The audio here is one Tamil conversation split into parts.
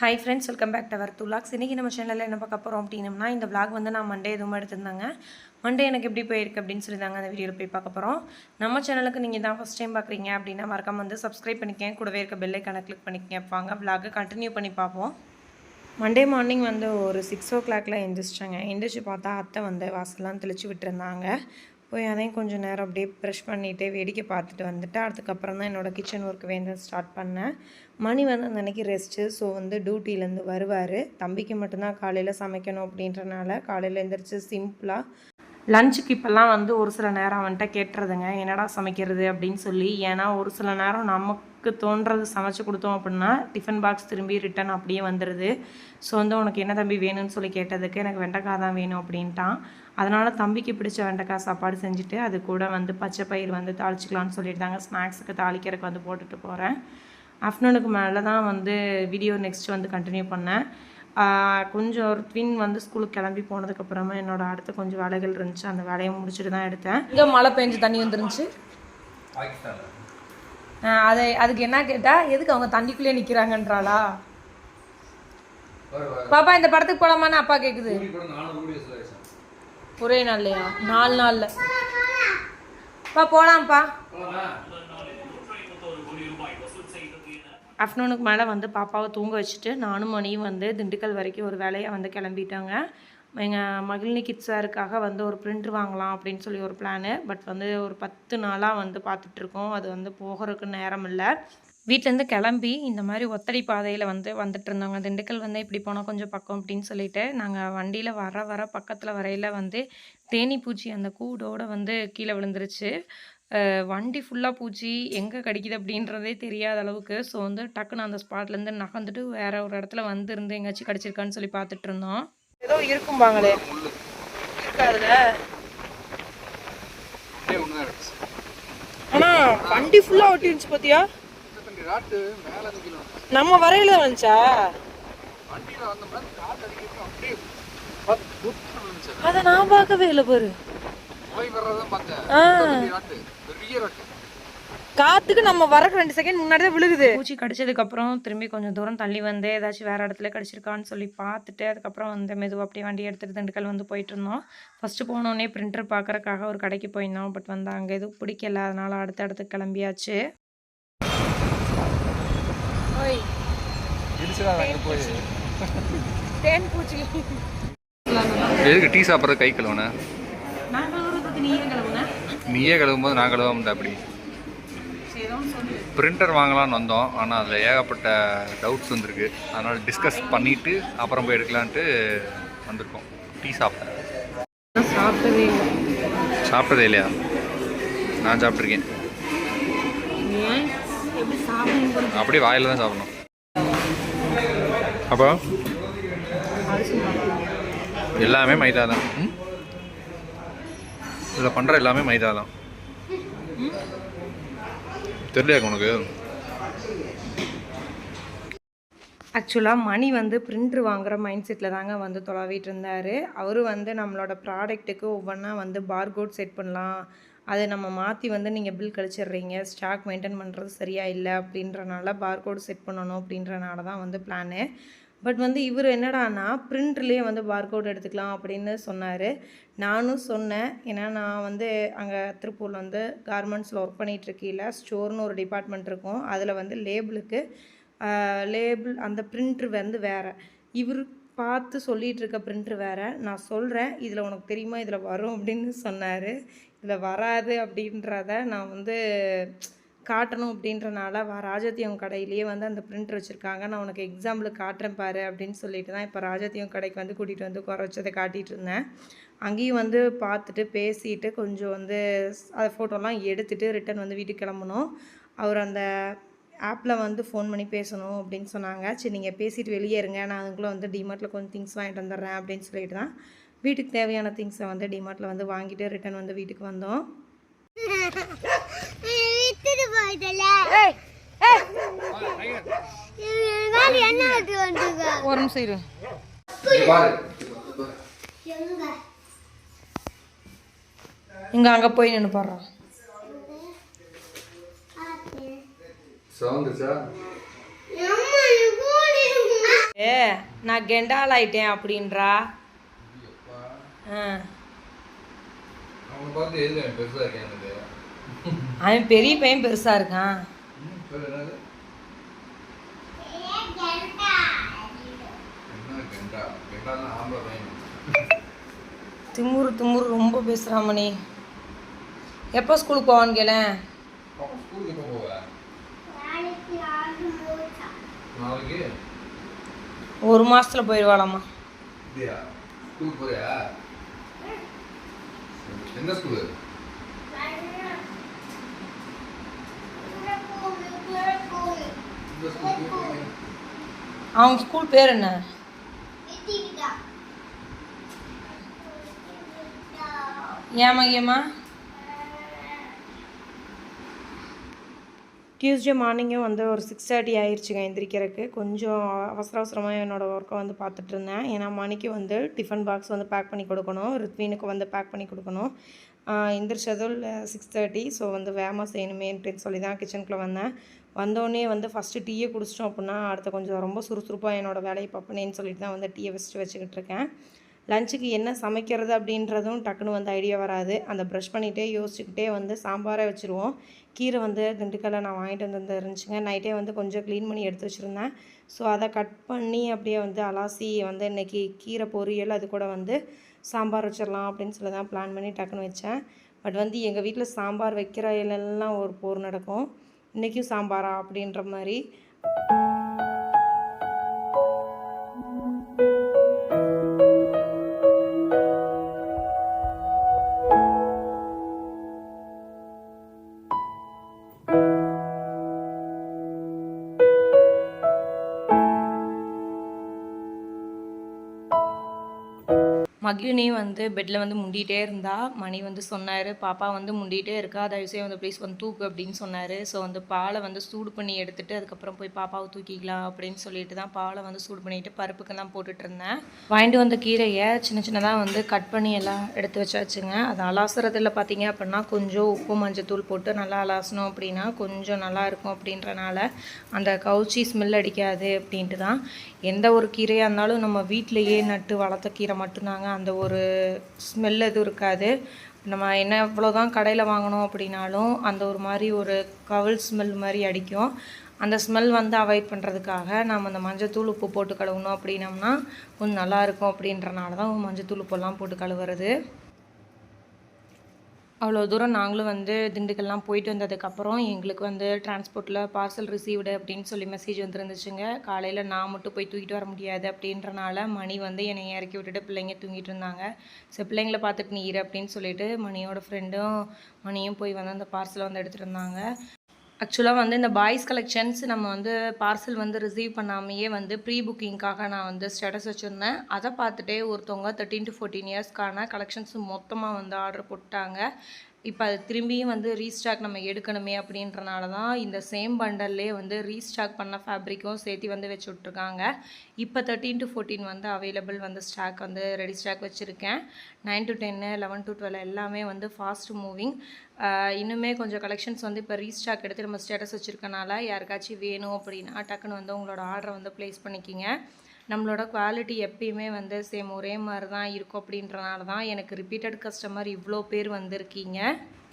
Hi friends welcome back to our துலாக்ஸ் இன்றைக்கி நம்ம சேனலில் என்ன பார்க்க போகிறோம் அப்படின்னம்னா இந்த விளாக் வந்து நான் மண்டே எதுவும் எடுத்திருந்தாங்க. மண்டே எனக்கு எப்படி போயிருக்கு அப்படின்னு சொல்லி தாங்க அந்த வீடியோவில் போய் பார்க்க போகிறோம் நம்ம சேனலுக்கு நீங்கள் தான் ஃபஸ்ட் டைம் பார்க்குறீங்க அப்படின்னா மறக்காம வந்து சப்ஸ்கிரைப் பண்ணிக்கேன் கூடவே இருக்க பெல்லை கணக்கு கிளிக் பண்ணிக்கங்க. வாங்க vlog கண்டினியூ பண்ணி பார்ப்போம். மண்டே மார்னிங் வந்து ஒரு சிக்ஸ் ஓ கிளாக்ல எந்திரிச்சிட்டாங்க. எந்திரிச்சு பார்த்தா அத்தை வந்து வாசல்லாம் தெளிச்சு விட்டுருந்தாங்க. போய் அதையும் கொஞ்சம் நேரம் அப்படியே ப்ரெஷ் பண்ணிவிட்டு வேடிக்கை பார்த்துட்டு வந்துட்டு அதுக்கப்புறம் தான் என்னோடய கிச்சன் ஒர்க் வேண்ட ஸ்டார்ட் பண்ணேன். மணி வந்து அந்த அன்னைக்கு ரெஸ்ட்டு ஸோ வந்து டியூட்டிலேருந்து வருவார். தம்பிக்கு மட்டும்தான் காலையில் சமைக்கணும் அப்படின்றனால காலையில் எழுந்திரிச்சு சிம்பிளாக லஞ்சுக்கு இப்போல்லாம் வந்து ஒரு சில நேரம் அவன்கிட்ட கேட்டுறதுங்க என்னடா சமைக்கிறது? அப்படின்னு சொல்லி ஏன்னா ஒரு சில நேரம் நமக்கு தோன்றது சமைச்சு கொடுத்தோம் அப்படின்னா டிஃபன் பாக்ஸ் திரும்பி ரிட்டன் அப்படியே வந்துடுது ஸோ வந்து உனக்கு என்ன தம்பி வேணும்னு சொல்லி கேட்டதுக்கு எனக்கு வெண்டைக்காய் தான் வேணும் அப்படின்ட்டான். அதனால் தம்பிக்கு பிடிச்ச வெண்டைக்காய் சாப்பாடு செஞ்சுட்டு அது கூட வந்து பச்சை பயிர் வந்து தாளிச்சிக்கலாம்னு சொல்லிட்டு தாங்க ஸ்நாக்ஸுக்கு தாளிக்கிறதுக்கு வந்து போட்டுட்டு போகிறேன் ஆஃப்டர்நூனுக்கு மேலே தான் வந்து வீடியோ நெக்ஸ்ட் வந்து கண்டினியூ பண்ணேன். கொஞ்சம் ஒரு ட்வின் வந்து ஸ்கூலுக்கு கிளம்பி போனதுக்கப்புறமா என்னோட அடுத்த கொஞ்சம் வேலைகள் இருந்துச்சு. அந்த வேலையை முடிச்சுட்டு தான் எடுத்தேன். இங்கே மழை பெஞ்சு தண்ணி வந்துருந்துச்சு. அதை அதுக்கு என்ன கேட்டா எதுக்கு அவங்க தண்ணிக்குள்ளே நிற்கிறாங்கன்றாளா பாப்பா இந்த படத்துக்கு போலாமான்னு அப்பா கேக்குது. ஒரே நாள்லையா? நாலு நாள்ல. பா போலாம்ப்பா. ஆஃப்டர்நூனுக்கு மேலே வந்து பாப்பாவை தூங்க வச்சுட்டு நானும் மணியும் வந்து திண்டுக்கல் வரைக்கும் ஒரு வேலையை வந்து கிளம்பிட்டாங்க. எங்கள் மகிழினி கிட்ஸாருக்காக வந்து ஒரு பிரிண்ட்ரு வாங்கலாம் அப்படின்னு சொல்லி ஒரு பிளானு பட் வந்து ஒரு பத்து நாளாக வந்து பார்த்துட்ருக்கோம் அது வந்து போகிறதுக்கு நேரம் இல்லை. வீட்டிலேருந்து கிளம்பி இந்த மாதிரி ஒத்தடி பாதையில் வந்து வந்துட்டு இருந்தாங்க திண்டுக்கல் வந்து இப்படி போனால் கொஞ்சம் பக்கம் அப்படின்னு சொல்லிட்டு நாங்கள் வண்டியில் வர வர பக்கத்தில் வரையில் வந்து தேனி பூச்சி அந்த கூடோட வந்து கீழே விழுந்துருச்சு. வண்டி ஃபுல்லாக பூச்சி எங்கே கடிக்குது அப்படின்றதே தெரியாத அளவுக்கு. ஸோ வந்து டக்குன்னு அந்த ஸ்பாட்லேருந்து நகர்ந்துட்டு வேற ஒரு இடத்துல வந்து இருந்து எங்கேயாச்சும் கடிச்சிருக்கான்னு சொல்லி பார்த்துட்டு இருந்தோம் ஏதோ இருக்கும்பாங்களே. இருக்காதுல. ஆனா வண்டி ஃபுல்லா ஒட்டிருந்துச்சு பாத்தியா? நம்ம வரையில வந்துச்சா? அத நான் பார்க்கவே இல்லை பாரு. காத்துக்கு நம்ம வரக்கு ரெண்டு செகண்ட் முன்னாடி தான் விழுகுது. பூச்சி கடிச்சதுக்கப்புறம் திரும்பி கொஞ்சம் தூரம் தள்ளி வந்து ஏதாச்சும் வேறு இடத்துல கடிச்சிருக்கான்னு சொல்லி பார்த்துட்டு அதுக்கப்புறம் வந்து மெதுவாக அப்படியே வண்டி எடுத்துகிட்டு திண்டுக்கல் வந்து போயிட்டு இருந்தோம். ஃபஸ்ட்டு போனோடனே பிரிண்டர் பார்க்கறக்காக ஒரு கடைக்கு போயிருந்தோம். பட் வந்து அங்கே எதுவும் பிடிக்கல. அதனால் அடுத்த இடத்துக்கு கிளம்பியாச்சு. தேன் பூச்சி. எதுக்கு டீ சாப்பிட்ற கை கழுவுன? நீயே கழுவும் போது நான் கழுவ முடியாது அப்படி பிரிண்டர் வாங்கலாம்னு வந்தோம். ஆனால் அதில் ஏகப்பட்ட டவுட்ஸ் வந்திருக்கு. அதனால் டிஸ்கஸ் பண்ணிவிட்டு அப்புறம் போய் எடுக்கலான்ட்டு வந்திருக்கோம். டீ சாப்பிட்டேன். சாப்பிட்டதே சாப்பிட்டதே இல்லையா? நான் சாப்பிட்ருக்கேன் அப்படியே வாயில் தான் சாப்பிடணும். அப்போ? எல்லாமே மைதா தான். இதில் பண்ணுற எல்லாமே மைதா தான். தெரியலையா உனக்கு? ஆக்சுவலாக மணி வந்து பிரிண்ட்ரு வாங்குகிற மைண்ட் செட்டில் தாங்க வந்து தொலாவிட்டு இருந்தார். அவர் வந்து நம்மளோட ப்ராடக்ட்டுக்கு ஒவ்வொன்றா வந்து பார்கோட் செட் பண்ணலாம். அதை நம்ம மாற்றி வந்து நீங்கள் பில் கழிச்சிடுறீங்க. ஸ்டாக் மெயின்டைன் பண்ணுறது சரியாக இல்லை அப்படின்றனால பார்கோடு செட் பண்ணணும் அப்படின்றனால தான் வந்து பிளானு பட் வந்து இவர் என்னடானா பிரிண்ட்லேயே வந்து பார்கோட் எடுத்துக்கலாம் அப்படின்னு சொன்னார். நானும் சொன்னேன். ஏன்னா நான் வந்து அங்கே திருப்பூரில் வந்து கார்மெண்ட்ஸில் ஒர்க் பண்ணிகிட்ருக்கீல ஸ்டோர்னு ஒரு டிபார்ட்மெண்ட் இருக்கும். அதில் வந்து லேபிளுக்கு லேபிள் அந்த பிரிண்ட்ரு வந்து வேறு. இவர் பார்த்து சொல்லிகிட்டு இருக்க பிரிண்ட்ரு வேறு. நான் சொல்கிறேன் இதில் உனக்கு தெரியுமா? இதில் வரும் அப்படின்னு சொன்னார். இதில் வராது அப்படின்றத நான் வந்து காட்டணும் அப்படின்றனால வா ராஜத்தியம் கடையிலேயே வந்து அந்த பிரிண்ட் வச்சுருக்காங்க. நான் உனக்கு எக்ஸாம்பிளுக்கு காட்டுறேன் பாரு அப்படின்னு சொல்லிட்டு தான் இப்போ ராஜத்தியம் கடைக்கு வந்து கூட்டிகிட்டு வந்து குறைச்சதை காட்டிகிட்டு இருந்தேன். அங்கேயும் வந்து பார்த்துட்டு பேசிட்டு கொஞ்சம் வந்து அதை ஃபோட்டோலாம் எடுத்துகிட்டு ரிட்டன் வந்து வீட்டுக்கு கிளம்பணும். அவர் அந்த ஆப்பில் வந்து ஃபோன் பண்ணி பேசணும் அப்படின்னு சொன்னாங்க. சரி நீங்கள் பேசிட்டு வெளியே இருங்க. நான் அதுக்குள்ளே வந்து டிமார்ட்டில் கொஞ்சம் திங்ஸ் வாங்கிட்டு வந்துடுறேன் அப்படின்னு சொல்லிட்டு தான் வீட்டுக்கு தேவையான திங்ஸை வந்து டிமார்ட்டில் வந்து வாங்கிட்டு ரிட்டன் வந்து வீட்டுக்கு வந்தோம். ஒரு நிமிஷம் இரு. இங்கே அங்கே போய் நின்று பாடுறான் ஏ நான் கெண்டால் ஆயிட்டேன் அப்படின்றா. அவனை பெரிய பையன் பெருசாக இருக்கான். திமுரு திமுரு ரொம்ப பேசுகிறான் மணி. எப்போ ஸ்கூலுக்கு போவான்னு நாளைக்கு? ஒரு மாசத்துல போயிடுவாளாம்மா. எந்த ஸ்கூலு அவங்க ஸ்கூல் பேர் என்ன? ஏமா ஏமா டியூஸ்டே மார்னிங்கும் வந்து ஒரு சிக்ஸ் தேர்ட்டி ஆயிடுச்சுங்க எந்திரிக்கிறதுக்கு. கொஞ்சம் அவசர அவசரமாக என்னோடய ஒர்க்கை வந்து பார்த்துட்டு இருந்தேன். ஏன்னா மணிக்கு வந்து டிஃபன் பாக்ஸ் வந்து பேக் பண்ணி கொடுக்கணும். ரித்வீனுக்கு வந்து பேக் பண்ணி கொடுக்கணும். ஆஹ் எந்திரிச்சதும் சிக்ஸ் தேர்ட்டி ஸோ வந்து வேகமாக செய்யணுமேன்ட்டு சொல்லி தான் கிச்சனுக்குள்ளே வந்தேன். வந்தோடனே வந்து ஃபஸ்ட்டு டீயை குடிச்சிட்டோம் அப்படின்னா அடுத்த கொஞ்சம் ரொம்ப சுறுசுறுப்பாக என்னோடய வேலையை பார்ப்பனேன்னு சொல்லிட்டு தான் வந்து டீயை வச்சுட்டு வச்சுக்கிட்டு இருக்கேன். லஞ்சுக்கு என்ன சமைக்கிறது அப்படின்றதும் டக்குன்னு வந்து ஐடியா வராது. அந்த ப்ரஷ் பண்ணிகிட்டே யோசிச்சுக்கிட்டே வந்து சாம்பாரே வச்சுருவோம். கீரை வந்து திண்டுக்கல்ல நான் வாங்கிட்டு வந்து இருந்துச்சுங்க நைட்டே வந்து கொஞ்சம் க்ளீன் பண்ணி எடுத்து வச்சுருந்தேன். ஸோ அதை கட் பண்ணி அப்படியே வந்து அலாசி வந்து இன்னைக்கு கீரை பொரியல் அது கூட வந்து சாம்பார் வச்சிடலாம் அப்படின்னு சொல்லி தான் பிளான் பண்ணி டக்குன்னு வச்சேன். பட் வந்து எங்கள் வீட்டில் சாம்பார் வைக்கிற எல்லாம் ஒரு போர் நடக்கும். இன்றைக்கும் சாம்பாரா அப்படின்ற மாதிரி. மகிழினி வந்து பெட்டில் வந்து முண்டிகிட்டே இருந்தா மணி வந்து சொன்னார் பாப்பா வந்து முண்டிகிட்டே இருக்கா தயவுசெய்து வந்து ப்ளீஸ் வந்து தூக்கு அப்படின்னு சொன்னார். ஸோ வந்து பாலை வந்து சூடு பண்ணி எடுத்துட்டு அதுக்கப்புறம் போய் பாப்பாவை தூக்கிக்கலாம் அப்படின்னு சொல்லிட்டு தான் பாலை வந்து சூடு பண்ணிட்டு பருப்புக்கெல்லாம் போட்டுட்டு இருந்தேன். வாங்கிட்டு வந்த கீரையை சின்ன சின்னதாக வந்து கட் பண்ணி எல்லாம் எடுத்து வச்சாச்சுங்க. அது அலாசுறதுல பார்த்தீங்க அப்படின்னா கொஞ்சம் உப்பு மஞ்சத்தூள் போட்டு நல்லா அலாசணும் அப்படின்னா கொஞ்சம் நல்லா இருக்கும் அப்படின்றனால அந்த கவுச்சி ஸ்மெல் அடிக்காது அப்படின்ட்டு தான். எந்த ஒரு கீரையாக இருந்தாலும் நம்ம வீட்டிலையே நட்டு வளர்த்த கீரை மட்டும்தாங்க. அந்த ஒரு ஸ்மெல் எதுவும் இருக்காது. நம்ம என்ன எவ்வளோதான் கடையில் வாங்கினோம் அப்படின்னாலும் அந்த ஒரு மாதிரி ஒரு கவல் ஸ்மெல் மாதிரி அடிக்கும். அந்த ஸ்மெல் வந்து அவாய்ட் பண்ணுறதுக்காக நம்ம அந்த மஞ்சத்தூள் உப்பு போட்டு கழுவுனோம் அப்படின்னம்னா கொஞ்சம் நல்லாயிருக்கும் அப்படின்றனால தான் மஞ்சத்தூள் உப்பெல்லாம் போட்டு கழுவுறது. அவ்வளோ தூரம் நாங்களும் வந்து திண்டுக்கல்லாம் போயிட்டு வந்ததுக்கப்புறம் எங்களுக்கு வந்து டிரான்ஸ்போர்ட்டில் பார்சல் ரிசீவ்டு அப்படின்னு சொல்லி மெசேஜ் வந்துருந்துச்சுங்க. காலையில் நான் மட்டும் போய் தூக்கிட்டு வர முடியாது அப்படின்றனால மணி வந்து என்னை இறக்கி விட்டுட்டு பிள்ளைங்க தூங்கிட்டு இருந்தாங்க. சரி பிள்ளைங்கள பார்த்துட்டு நீ இரு அப்படின்னு சொல்லிட்டு மணியோட ஃப்ரெண்டும் மணியும் போய் வந்து அந்த பார்சலை வந்து எடுத்துகிட்டு இருந்தாங்க ஆக்சுவலாக வந்து இந்த பாய்ஸ் கலெக்ஷன்ஸ் நம்ம வந்து பார்சல் வந்து ரிசீவ் பண்ணாமையே வந்து ப்ரீ புக்கிங்க்காக நான் வந்து ஸ்டேட்டஸ் வச்சுருந்தேன். அதை பார்த்துட்டே ஒருத்தவங்க தேர்ட்டீன் டு ஃபோர்டீன் இயர்ஸ்க்கான கலெக்ஷன்ஸ் மொத்தமாக வந்து ஆர்டர் போட்டாங்க இப்போ அது திரும்பியும் வந்து ரீஸ்டாக் நம்ம எடுக்கணுமே அப்படின்றனால தான் இந்த சேம் பண்டல்லே வந்து ரீஸ்டாக் பண்ண ஃபேப்ரிக்கும் சேர்த்து வந்து வச்சு விட்ருக்காங்க இப்போ தேர்ட்டீன் டு ஃபோர்டீன் வந்து அவைலபிள் வந்து ஸ்டாக் வந்து ரெடி ஸ்டாக் வச்சுருக்கேன். நைன் டு டென்னு லெவன் டு டுவெல் எல்லாமே வந்து ஃபாஸ்ட் மூவிங் இன்னுமே கொஞ்சம் கலெக்ஷன்ஸ் வந்து இப்போ ரீஸ்டாக் எடுத்து நம்ம ஸ்டேட்டஸ் வச்சுருக்கனால யாருக்காச்சும் வேணும் அப்படின்னா டக்குன்னு வந்து உங்களோட ஆர்டரை வந்து ப்ளேஸ் பண்ணிக்கிங்க. நம்மளோட குவாலிட்டி எப்பயுமே வந்து சேம் ஒரே மாதிரி தான் இருக்கும் அப்படின்றனால தான் எனக்கு ரிப்பீட்டட் கஸ்டமர் இவ்வளோ பேர் வந்திருக்கீங்க.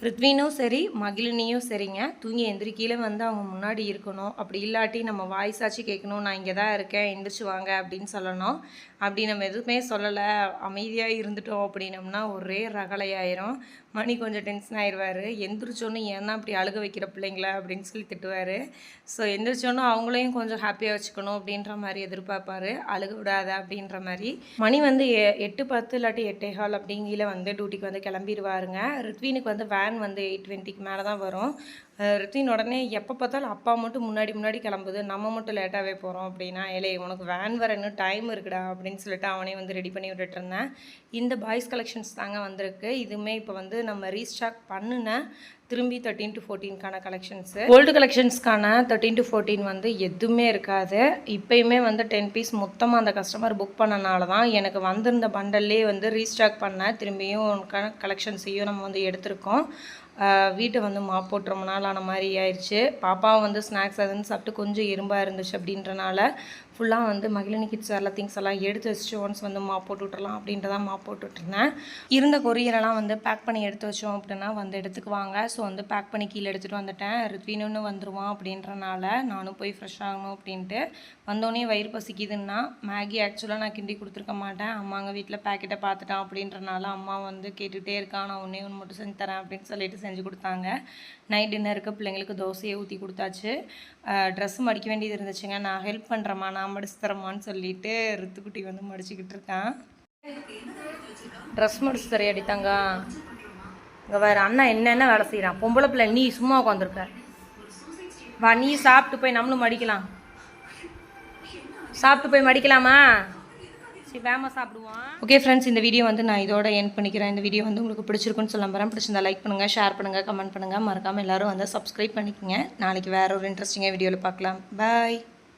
ரித்வினும் சரி மகிழினியும் சரிங்க. தூங்கி எந்திரிக்கையில் வந்து அவங்க முன்னாடி இருக்கணும். அப்படி இல்லாட்டி நம்ம வாய்ஸ் ஆச்சு கேட்கணும் நான் இங்கே தான் இருக்கேன் எந்திரிச்சு வாங்க அப்படின்னு சொல்லணும். அப்படி நம்ம எதுவுமே சொல்லலை. அமைதியாக இருந்துட்டோம் அப்படின்னம்னா ஒரே ரகலையாயிரும். மணி கொஞ்சம் டென்ஷன் ஆயிடுவார். எந்திரிச்சோன்னு ஏன் தான் அப்படி அழுக வைக்கிற பிள்ளைங்கள அப்படின்னு சொல்லி திட்டுவார். ஸோ எந்திரிச்சோன்னு அவங்களையும் கொஞ்சம் ஹாப்பியாக வச்சுக்கணும் அப்படின்ற மாதிரி எதிர்பார்ப்பார். அழுக விடாத அப்படின்ற மாதிரி. மணி வந்து எ- எட்டு பத்து இல்லாட்டி எட்டே ஹால் அப்படிங்கில வந்து டியூட்டிக்கு வந்து கிளம்பிடுவாருங்க. ரித்வீனுக்கு வந்து வேன் வந்து எயிட் டுவெண்ட்டிக்கு மேலே தான் வரும். ரித்வின் உடனே எப்போ பார்த்தாலும் அப்பா மட்டும் முன்னாடி முன்னாடி கிளம்புது. நம்ம மட்டும் லேட்டாகவே போகிறோம் அப்படின்னா ஏலே உனக்கு வேன் வர இன்னும் டைம் இருக்குடா அப்படின்னு சொல்லிட்டு அவனே வந்து ரெடி பண்ணி விட்டுட்டு இருந்தேன். இந்த பாய்ஸ் கலெக்ஷன்ஸ் தாங்க வந்திருக்கு. இதுவுமே இப்போ வந்து நம்ம ரீஸ்டாக் பண்ணினேன் திரும்பி தேர்ட்டீன் டு ஃபோர்டீன்கான கலெக்ஷன்ஸு ஓல்டு கலெக்ஷன்ஸ்க்கான தேர்ட்டீன் டு ஃபோர்டீன் வந்து எதுவுமே இருக்காது. இப்போயுமே வந்து டென் பீஸ் மொத்தமாக அந்த கஸ்டமர் புக் பண்ணனால தான் எனக்கு வந்திருந்த பண்டல்லே வந்து ரீஸ்டாக் பண்ண திரும்பியும் கலெக்ஷன்ஸையும் நம்ம வந்து எடுத்திருக்கோம். வீட்டை வந்து மாப் போட்டு ரொம்ப நாள் ஆன மாதிரி ஆயிடுச்சு பாப்பாவும் வந்து ஸ்நாக்ஸ் அதுன்னு சாப்பிட்டு கொஞ்சம் எறும்பாக இருந்துச்சு அப்படின்றனால ஃபுல்லாக வந்து மகிழினி கிட்ஸ் வேலை திங்ஸ் எல்லாம் எடுத்து வச்சுட்டு ஒன்ஸ் வந்து மாப் போட்டு விட்டுறலாம் அப்படின்றதான் மாப் போட்டு விட்டுருந்தேன். இருந்த கொரியரெல்லாம் வந்து பேக் பண்ணி எடுத்து வச்சோம் அப்படின்னா வந்து எடுத்துக்குவாங்க. ஸோ வந்து பேக் பண்ணி கீழே எடுத்துகிட்டு வந்துட்டேன். ரித்வினுன்னு வந்துருவான் அப்படின்றனால நானும் போய் ஃப்ரெஷ் ஆகணும் அப்படின்ட்டு வந்தோடனே வயிறு பசிக்குதுன்னா மேகி ஆக்சுவலாக நான் கிண்டி கொடுத்துருக்க மாட்டேன். அம்மாங்க வீட்டில் பேக்கெட்டை பார்த்துட்டான் அப்படின்றனால அம்மா வந்து கேட்டுகிட்டே இருக்கான் நான் ஒன்றே ஒன்று மட்டும் செஞ்சு தரேன் அப்படின்னு சொல்லிட்டு செஞ்சு கொடுத்தாங்க. நைட் டின்னருக்கு பிள்ளைங்களுக்கு தோசையை ஊற்றி கொடுத்தாச்சு. ட்ரெஸ் மடிக்க வேண்டியது இருந்துச்சுங்க. நான் ஹெல்ப் பண்ணுறேம்மா நான் மடிச்சு தரமான்னு சொல்லிட்டு ரித்துக்குட்டி வந்து மடிச்சுக்கிட்டு இருக்கான். ட்ரெஸ் மடிச்சு தரையடி தங்க இங்கே வேறு அண்ணா என்னென்ன வேலை செய்கிறான் பொம்பளை பிள்ளை நீ சும்மா உட்காந்துருக்க வா நீ சாப்பிட்டு போய் நம்மளும் மடிக்கலாம். சாப்பிட்டு போய் மடிக்கலாமா? சரி வேமா சாப்பிடுவான். ஓகே ஃப்ரெண்ட்ஸ் இந்த வீடியோ வந்து நான் இதோட என் பண்ணிக்கிறேன். இந்த வீடியோ வந்து உங்களுக்கு பிடிச்சிருக்குன்னு சொல்ல போகிறேன் பிடிச்சிருந்தா லைக் பண்ணுங்கள் ஷேர் பண்ணுங்கள் கமெண்ட் பண்ணுங்கள் மறக்காமல் எல்லாரும் வந்து சப்ஸ்கிரைப் பண்ணிக்கோங்க. நாளைக்கு வேற ஒரு இன்ட்ரெஸ்டிங்காக வீடியோவில் பார்க்கலாம். பாய்